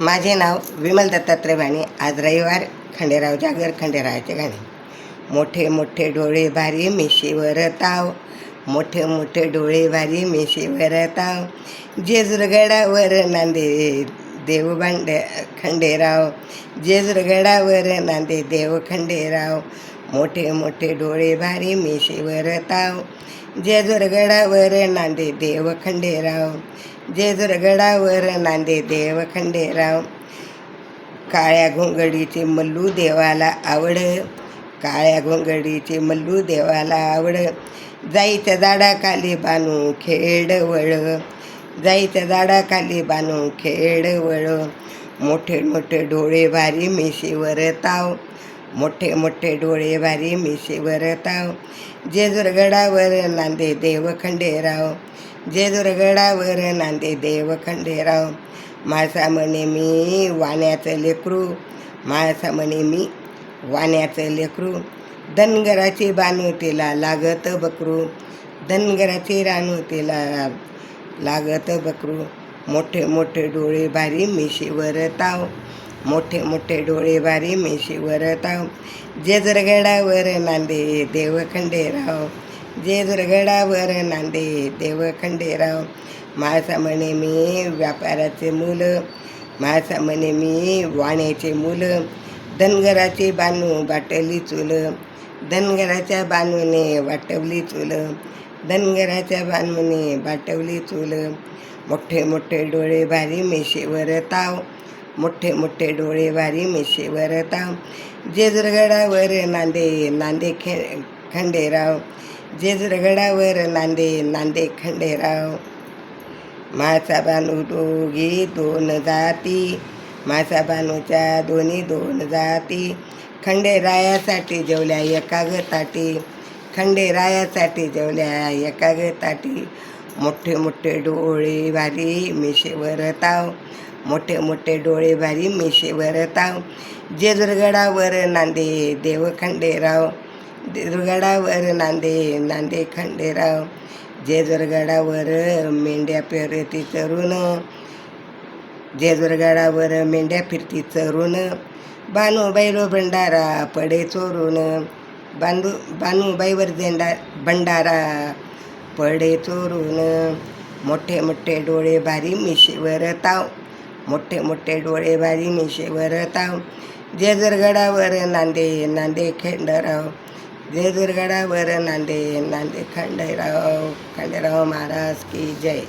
माझे नाव विमल दत्तात्रय भाणे आज रविवार खंडेराव जागर खंडेरावाचे गाणे मोठे मोठे डोळे भारी मिशीवर ताव. मोठे मोठे डोळे भारी मिशीवर ताव. जेजुरगडावर नांदे देव भांड खंडेराव. जेजुरगडावर नांदे देव खंडेराव. मोठे मोठे डोळे भारी मिशीवर ताव. जेजुरगडावर नांदे देव खंडेराव. जेजुरगडावर नांदे देव खंडेराव. काळ्या घोंगडीचे मल्लू देवाला आवड. काळ्या घोंगडीचे मल्लू देवाला आवड. जाईच्या झाडाखाली बानू खेडवळ जाईच्या झाडाखाली बानू खेडवळ मोठे मोठे डोळे भारी मिशीवर ताव. मोठे मोठे डोळे भारी मिशीवर ताव. जेजुरगडावर नांदे देव खंडेराव. जेजुरगडावर नांदे देव खंडेराव. माळसा म्हणे मी वाण्याचं लेकरू. माळसा म्हणे मी वाण्याचं लेकरू. धनगराची बानू तिला लागत बकरू. धनगराची रानू तिला लागत बकरू. मोठे मोठे डोळे भारी मिशीवर ताव. मोठे मोठे डोळे बारी मिशीवर ताव. जेजरगडावर नांदे देव खंडेराव जेजरगडावर नांदे देव खंडेराव माझा म्हणे मी व्यापाराचे मुलं. माझा म्हणे मी वाण्याचे मुलं. धनगराची बानू बाटली चुल. धनगराच्या बानूने वाटवली चुल. धनगराच्या बानूने बाटवली चुल. मोठे मोठे डोळे भारी मिशीवर ताव. मोठे मोठे डोळे वारी मिशीवर ताव. जेजुरगडावर नांदे नांदे खे खंडेराव. जेजुरगडावर नांदे नांदे खंडेराव. माझा बानू दोघी दोन जाती. माझा बानूच्या दोन्ही दोन जाती. खंडेरायासाठी जेवल्या एका गताटी. खंडेरायासाठी जेवल्या एका गताटी. ताटी मोठे मोठे डोळे भारी मिशेवर ताव मोठे मोठे डोळे भारी मिशेवर ताव जेजुरगडावर नांदे देव खंडेराव जेजुरगडावर नांदे नांदे खंडेराव. जेजुरगडावर मेंढ्या फिरती चरून जेजुरगडावर मेंढ्या फिरती चरून बैलो भंडारा पडे चोरून. बांधू बानूबाईवर झेंडा भंडारा पडे चोरून मोठे मोठे डोळे भारी मिशेवर ताव मोठे मोठे डोळे भारी मिशेवर ताव. जेजरगडावर नांदे नांदे खंडराव. जेजरगडावर नांदे नांदे खंडेराव खंडेराव महाराज की जय.